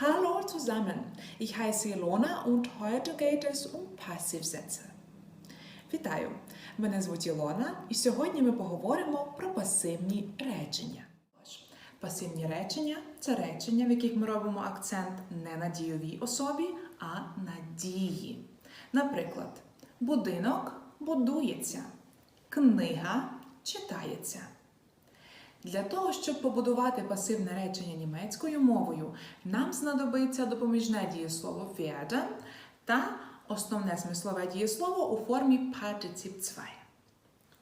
Hallo zusammen, ich heiße Ilona und heute geht es um Passivsätze. Вітаю! Мене звуть Ілона, і сьогодні ми поговоримо про пасивні речення. Пасивні речення це речення, в яких ми робимо акцент не на дійовій особі, а на дії. Наприклад, будинок будується, книга читається. Для того, щоб побудувати пасивне речення німецькою мовою, нам знадобиться допоміжне дієслово werden та основне смислове дієслово у формі Partizip 2.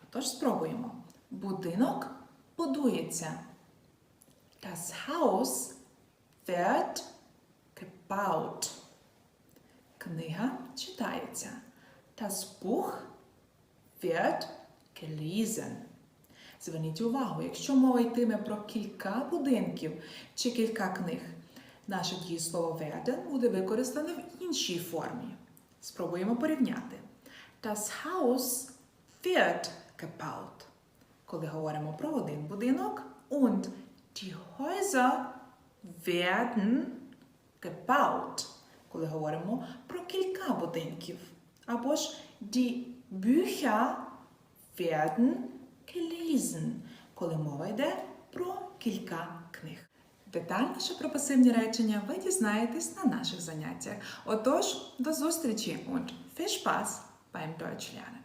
Отож, спробуємо. Будинок будується. Das Haus wird gebaut. Книга читається. Das Buch wird gelesen. Зверніть увагу, якщо мова йтиме про кілька будинків чи кілька книг, наше дієслово werden буде використане в іншій формі. Спробуємо порівняти. Das Haus wird gebaut. Коли говоримо про один будинок, und die Häuser werden gebaut. Коли говоримо про кілька будинків. Або ж die Bücher werden gelesen, коли мова йде про кілька книг. Детальніше про пасивні речення ви дізнаєтесь на наших заняттях. Отож, до зустрічі und viel Spaß beim Deutsch lernen!